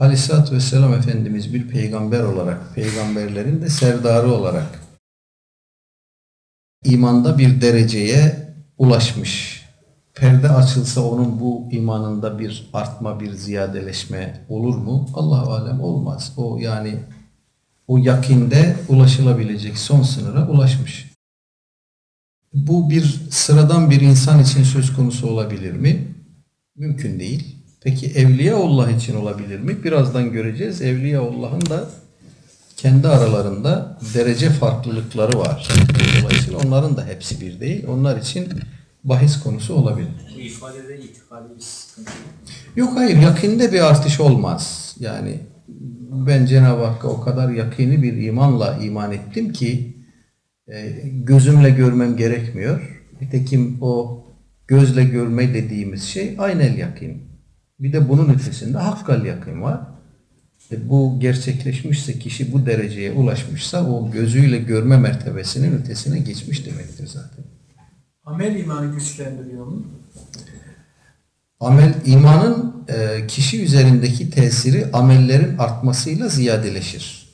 Aleyhisselatü Vesselam Efendimiz bir peygamber olarak, peygamberlerin de serdarı olarak imanda bir dereceye ulaşmış. Perde açılsa onun bu imanında bir artma, bir ziyadeleşme olur mu? Allah alem olmaz. O yani o yakinde ulaşılabilecek son sınıra ulaşmış. Bu bir sıradan bir insan için söz konusu olabilir mi? Mümkün değil. Peki Evliyaullah için olabilir mi? Birazdan göreceğiz. Evliyaullah'ın da kendi aralarında derece farklılıkları var. Dolayısıyla onların da hepsi bir değil. Onlar için bahis konusu olabilir. Bu ifadede itikadi bir sıkıntı. Yok hayır yakinde bir artış olmaz. Yani ben Cenab-ı Hakk'a o kadar yakini bir imanla iman ettim ki e, gözümle görmem gerekmiyor. Nitekim o gözle görme dediğimiz şey aynel yakin. Bir de bunun ötesinde hakkal yakın var. E, bu gerçekleşmişse kişi bu dereceye ulaşmışsa o gözüyle görme mertebesinin ötesine geçmiş demektir zaten. Amel imanı güçlendiriyor mu? Amel imanın e, kişi üzerindeki tesiri amellerin artmasıyla ziyadeleşir.